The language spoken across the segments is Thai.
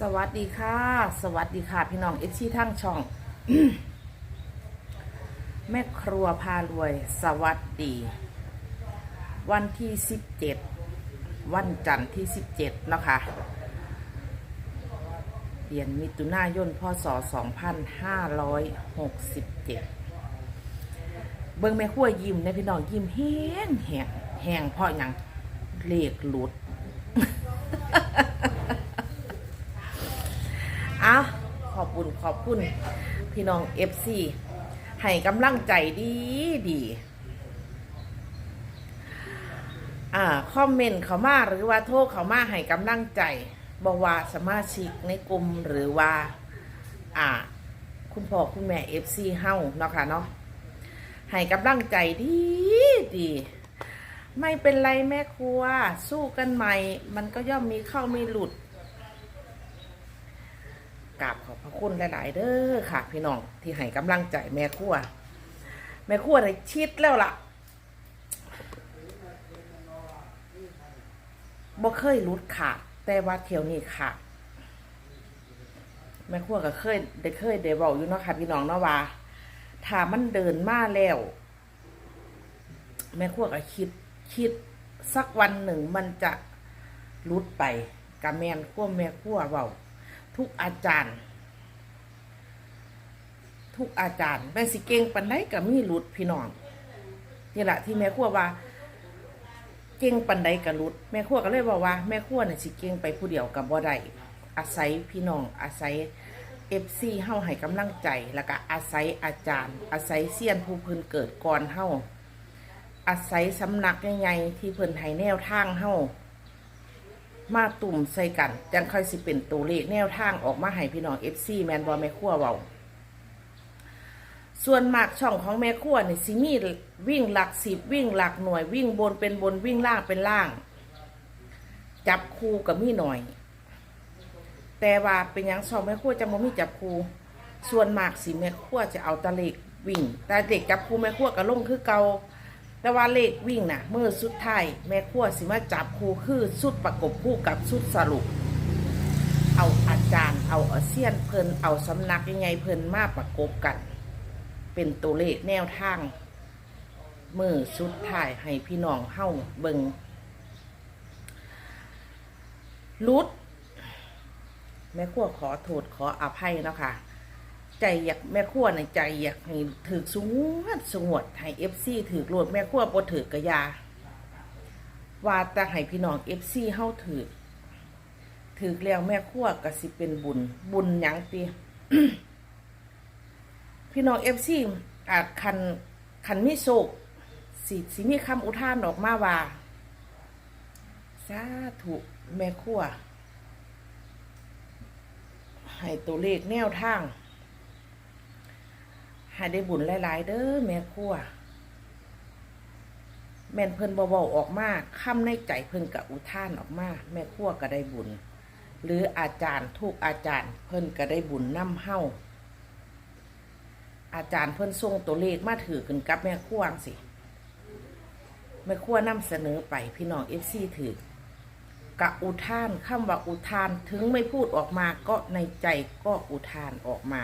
สวัสดีค่ะ สวัสดีค่ะ พี่น้องเอฟซีทั้งช่อง แม่ครัวพารวย สวัสดี วันที่สิบเจ็ดวันจันทร์ที่สิบเจ็ดนะคะเดือนมิถุนายนพศสองพันห้าร้อยหกสิบเจ็ดเบิ่งแม่ครัวยิ้มในพี่น้องยิ้มแห้งแห้งแห้งเพราะหยังเลขหลุด อะขอบ คุณพี่น้องเอฟซีให้กำลังใจดีดีอ่าคอมเมนต์เขามาหรือว่าโทรเขามาให้กำลังใจบอกว่าสมาชิกในกลุ่มหรือว่า อ่า คุณพ่อคุณแม่เอฟซีเฮาเนาะค่ะเนาะให้กำลังใจดีดีไม่เป็นไรแม่ครัว สู้กันใหม่ มันก็ย่อมมีเข้ามีหลุด กราบขอบพระคุณหลาย ๆ เด้อค่ะ พี่น้องที่ให้กำลังใจแม่ครัวแม่ครัวได้ชิดแล้วล่ะบ่เคยรุดขาดแต่ว่าเที่ยวนี้ขาดแม่ครัวก็เคยได้เคยได้บอกอยู่เนาะค่ะ พี่น้องเนาะว่าถ้ามันเดินมาแล้ว แม่ครัวก็คิดคิดสักวันหนึ่งมันจะรุดไปกับแมนขั้วแม่ครัวเบา ทุกอาจารย์ ทุกอาจารย์แม่สิเก่งปันไดกับมีหลุดพี่น้องนี่แหละที่แม่ครัวว่า เก่งปันไดกับหลุด แม่ครัวก็เลยบอกว่าแม่ครัวเนี่ยสิเก่งไปผู้เดียวกับบ่ได้อาศัยพี่น้องอาศัยเอฟซีเฮาให้กำลังใจแล้วก็อาศัยอาจารย์ อาศัยเซียนผู้เพิ่นเกิดก่อนเฮาอาศัยสำนักใหญ่ๆที่เพิ่นให้แนวทางเฮา มาตุ่มใส่กัน จังค่อยสิเป็นตัวเลขแนวทางออกมาให้พี่น้อง FC แมนบอแม่ครัวเบาส่วนมากช่องของแม่ครัวนี่สิมีวิ่งหลักสิบวิ่งหลักหน่วยวิ่งบนเป็นบนวิ่งล่างเป็นล่าง จับคู่กับมีหน่อย แต่ว่าเป็นยังช่องแม่ครัวจะบ่มีจับคู่ส่วนมากสิแม่ครัวจะเอาตะเลขวิ่ง แต่เด็กจับคู่แม่ครัวก็ลงคือเกา แต่ว่าเลขวิ่งน่ะเมื่อสุดท้ายแม่ครัวสิมาจับคู่คือสุดประกบคู่กับสุดสรุป เอาอาจารย์เอาอาเซียนเพิ่นเอาสำนักยังไงเพิ่นมาประกบกัน เป็นตัวเลขแนวทางมือสุดท้ายให้พี่น้องเฮาเบิงลุดแม่ครัวขอโทษขออภัยนะค่ะ ใจอยากแม่ครัวในใจอยากให้ถือสงวดสงวดให้เอฟซีถือโหลดแม่ครัวบ่ถือกระยา ว่าแต่ให้พี่น้องเอฟซีเฮาถือถือแล้วแม่ครัวก็สิเป็นบุญ บุญหยังตีพี่น้องเอฟซีอาจคันคันมีโศกสิสิมีคำอุทานออกมาว่าสาธุแม่ครัวให้ตัวเลขแนวทาง ให้ได้บุญหลาย ๆ เด้อแม่ครัวแม่นเพิ่นเบาๆออกมาคำในใจเพิ่นกับอุทานออกมาแม่ครัวก็ได้บุญ หรืออาจารย์ทุกอาจารย์ เพิ่นก็ได้บุญนำเฮาอาจารย์เพิ่นส่งตัวเลขมาถือกันกับแม่ครัวจั่งสิแม่ครัวนำเสนอไปพี่น้องเอฟซีถือกะอุทานคำว่าอุทานถึงไม่พูดออกมาก็ในใจก็อุทานออกมา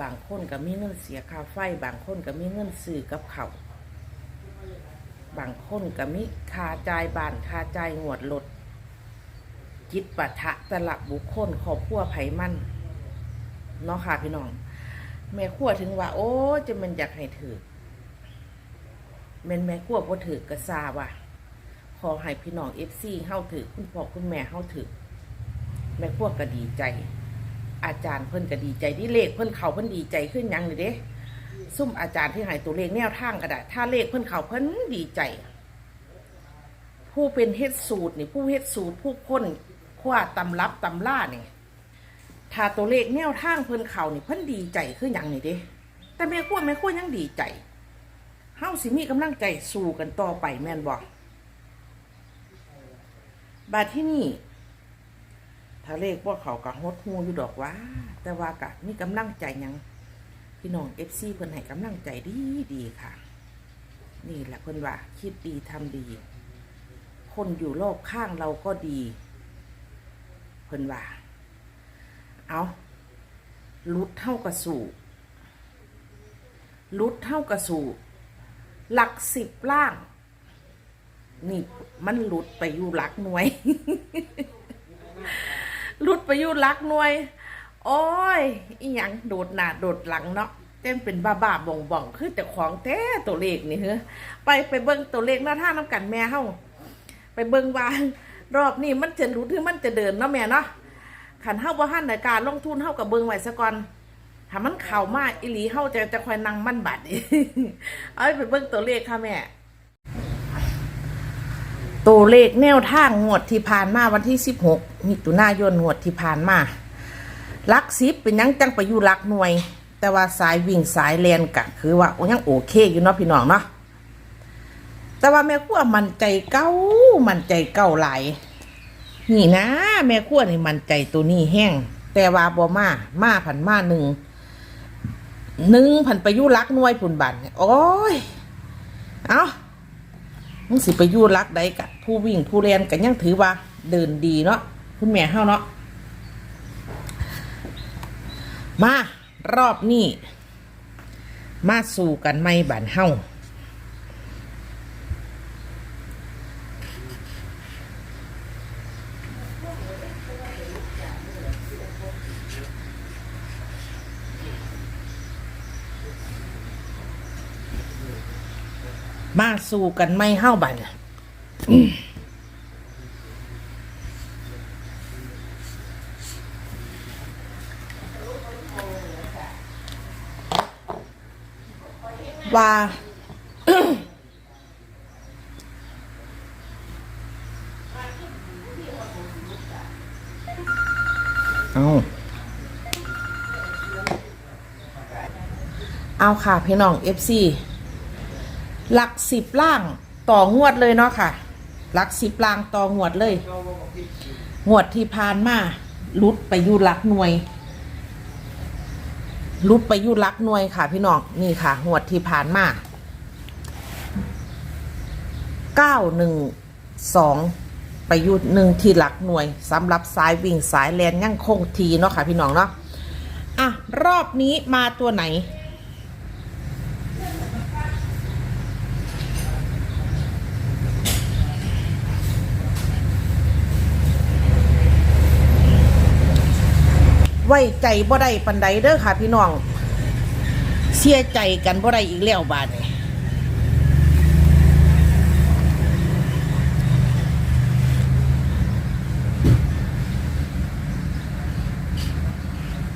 บางคนก็มีเงินเสียค่าไฟ บางคนก็มีเงินซื้อกับเขาบางคนก็มีค่าจ่ายบ้านค่าจ่ายงวดรถจิตปะทะตละบุคคลครอบครัวไผมันเนาะค่ะพี่น้อง แม่ขั้วถึงว่า โอ้จะมันอยากให้ถือแม่นแม่ขั้วบ่ถือกระซาว่ะขอให้พี่น้องเอฟซีเฮาถือคุณพ่อคุณแม่เฮาถือแม่ขั้วก็ดีใจ อาจารย์เพิ่นก็ดีใจที่เลขเพิ่นเขาเพิ่นดีใจขึ้นยังเลยเด้ซุ่มอาจารย์ที่ให้ตัวเลขแนวทางก็ได้ถ้าเลขเพิ่นเขาเพิ่นดีใจ ผู้เป็นเฮ็ดสูตรนี่ผู้เฮ็ดสูตรผู้พ้นคว้าตำรับตำล่านี่ถ้าตัวเลขแนวทางเพิ่นเขานี่เพิ่นดีใจขึ้นย่างนี่เด้แต่แม่ขั้วแม่ขั้วยังดีใจเฮาสิมีกำลังใจสู้กันต่อไปแม่นบอกบาดที่นี่ ถ้าเลขว่าเขากะฮดฮูอยู่ดอกว่า แต่ว่ากะมีกำลังใจยังพี่น้องเอฟซีเพิ่นให้กำลังใจดีดีค่ะ นี่แหละเพิ่นว่า คิดดีทำดี คนอยู่รอบข้างเราก็ดีคพิ่นว่า เอาลุดเท่ากับสู่ลุดเท่ากับสู่หลักสิบล่าง นี่มันหลุดไปอยู่หลักหน่วย หลุดไปยู่หลักหน่วย โอ้ย อีหยังโดดหน้าโดดหลังเนาะเต้นเป็นบ้าบ้าบ่องบ่องคือแต่ของแท้ตัวเลขนี่เฮ้ไปไปเบิ่งตัวเลขหน้าท่าน้ำกันแม่เฮาไปเบิ่งว่ารอบนี้มันจะหลุดหรือมันจะเดินเนาะแม่เนาะขันเฮาบ่ทันในการลงทุนเฮากับเบิ่งไว้ซะก่อนถ้ามันเข้ามากอีหลีเฮาจะจะคอยนั่งมันบัดเอาไปเบิ่งตัวเลขค่ะแม่ ตัวเลขแนวทางงวดที่ผ่านมาวันที่ 16มิถุนายนงวดที่ผ่านมาลักซิปเป็นยังจังไปอยู่ลักหน่วย แต่ว่าสายวิ่งสายแลนกะคือว่ายังโอเคอยู่เนาะพี่น้องเนาะแต่ว่าแม่ขั้วมันใจเก้ามันใจเก้าไหลนี่นะ แม่ขั้วนี่มันใจตัวนี้แห้ง แต่ว่าบ่มามาผันมาหนึ่งหนึ่งผันไปอยู่หลักหน่วยปุ่นบันเนี่ยโอ้ย เอามึงสิไปอยู่รักใดกะ ผู้วิ่งผู้เรียนกันยังถือว่าเดินดีเนาะคุณแม่เฮาเนาะมารอบนี้มาสู่กันไม่บันเฮามาสู่กันไม่เฮาบัน ว่าเอาเอาค่ะพี่น้อง FC หลักสิบล่างต่องวดเลยเนาะค่ะ หลักสิบล่างต่องวดเลยงวดที่ผ่านมาลุดไปอยู่หลักหน่วยลุดไปอยู่หลักหน่วยค่ะ พี่น้องนี่ค่ะงวดที่ผ่านมาเก้าหนึ่งสองไปอยู่หนึ่งที่หลักหน่วยสำหรับสายวิ่งสายแลนยังคงทีเนาะค่ะ พี่น้องเนาะอะรอบนี้มาตัวไหน ไว้ใจบ่ได้ปันใดเด้อค่ะ พี่น้อง เสียใจกันบ่ได้อีกแล้วบาดนี้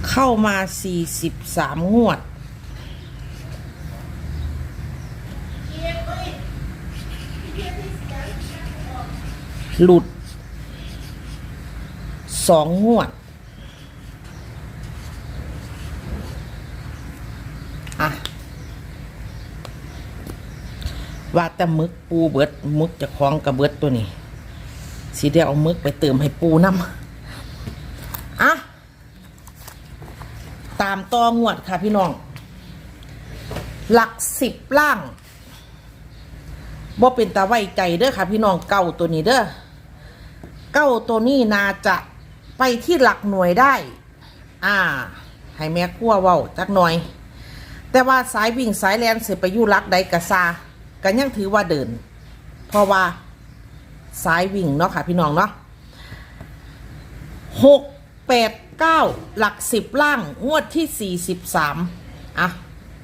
เข้ามา 43 งวด หลุดสองงวด ว่าแต่มึกปูเบิดมึกจะคล้องกับเบิดตัวนี้สีได้เอามึกไปเติมให้ปูน้ำอะตามต่องวดค่ะพี่น้อง หลักสิบล่างบ่เป็นตาไว้ใจเด้อค่ะ พี่น้องเก้าตัวนี้เด้อเก้าตัวนี้นาจะไปที่หลักหน่วยได้ อ่า ให้แม่ขั้วเว้าจักหน่อย แต่ว่าสายวิ่งสายแลนเสียไปยู่รักใดกะซา กันยังถือว่าเดิน เพราะว่าสายวิ่งเนาะค่ะพี่น้องเนาะหกแปดเก้าหลักสิบล่างงวดที่สี่สิบสามอะ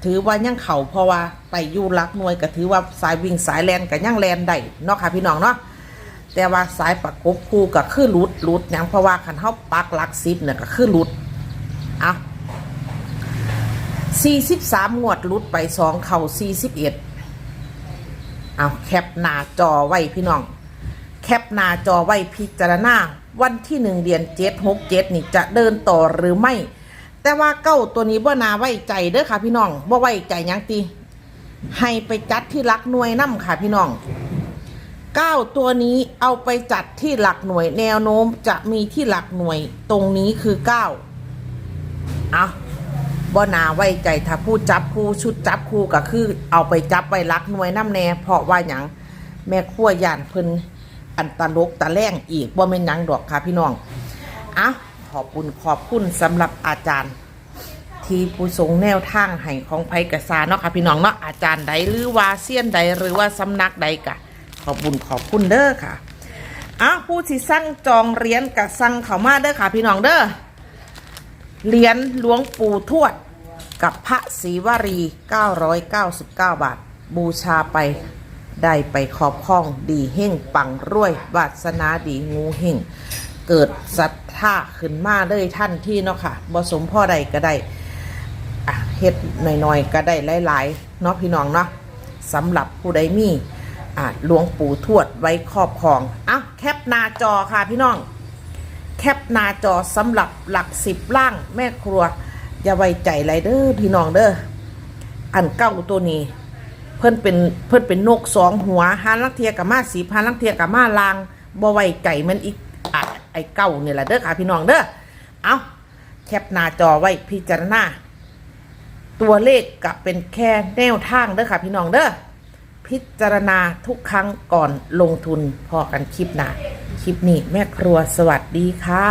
ถือว่ายังเข่าเพราะว่าไปยู่รักหน่วยก็ถือว่าสายวิ่งสายแลนกับยังแลนได้เนาะค่ะพี่น้องเนาะแต่ว่าสายประกบคู่ก็คือหลุดหลุดยังเพราะว่าคันเท้าปักหลักสิบเนี่ยก็คือหลุดอะ43งวดหลุดไปสองเข่า41เอ็ด เอาแคปหน้าจอไว้พี่น้อง แคปหน้าจอไว้พิจารณาวันที่หนึ่งเดือนเจ็ดหกเจ็ดนี่จะเดินต่อหรือไม่ แต่ว่าเก้าตัวนี้บ่นาไว้ใจเด้อค่ะพี่น้องบ่ไว้ใจยังตีให้ไปจัดที่หลักหน่วยน้ำค่ะพี่น้องเก้าตัวนี้เอาไปจัดที่หลักหน่วยแนวโน้มจะมีที่หลักหน่วยตรงนี้คือเก้าเอา บ่นาไว้ใจถ้าผู้จับผู้ชุดจับคู่ก็คือ เอาไปจับไว้รักหน่วยน้ำแน่เพราะว่าหยังแม่ขั้วยานเพิ่นอันตลกตะแรงอีกบ่แม่นหยังดอกค่ะพี่น้องอะขอบคุณขอบคุณสำหรับอาจารย์ ที่ผู้ทรงแนวทางให้ของไผกษาเนาะค่ะพี่น้องเนาะอาจารย์ใดหรือว่าเซียนใดหรือว่าสำนักใดกะ ขอบคุณขอบคุณเด้อค่ะอะผู้ที่สั่งจองเรียญกับสั่งเขามาเด้อค่ะพี่น้องเด้อ เหรียญหลวงปู่ทวด กับพระศรีวรี 999 บาท บูชาไปได้ไปขอบข้องดีเฮ่งปังรวยวาสนาดีงูเฮ่งเกิดศรัทธาขึ้นมาเลยท่านที่เนาะค่ะบสมพ่อใดก็ได้เฮ็ดหน่อยๆก็ได้หลายๆเนาะพี่น้องเนาะสำหรับผู้ใดมีหลวงปู่ทวดไว้ครอบครองอะแคปหน้าจอค่ะพี่น้อง แคปหน้าจอสำหรับหลักสิบล่างแม่ครัว อย่าไว้ใจไรเด้อพี่น้องเด้ออันเก้าตัวนี้ เพิ่นเป็นเพิ่นเป็นนกสองหัวหาลังเทียกับมาสีพาลังเทียกับมาลางบ่ไว้ใจมันอีกอไอ้เก้าเนี่ยแหละเด้อค่ะพี่น้องเด้อเอาแคปหน้าจอไว้พิจารณาตัวเลขกับเป็นแค่แนวทางเด้อค่ะพี่น้องเด้อ พิจารณาทุกครั้งก่อนลงทุนพอกันคลิปหน้าคลิปนี้แม่ครัวสวัสดีค่ะ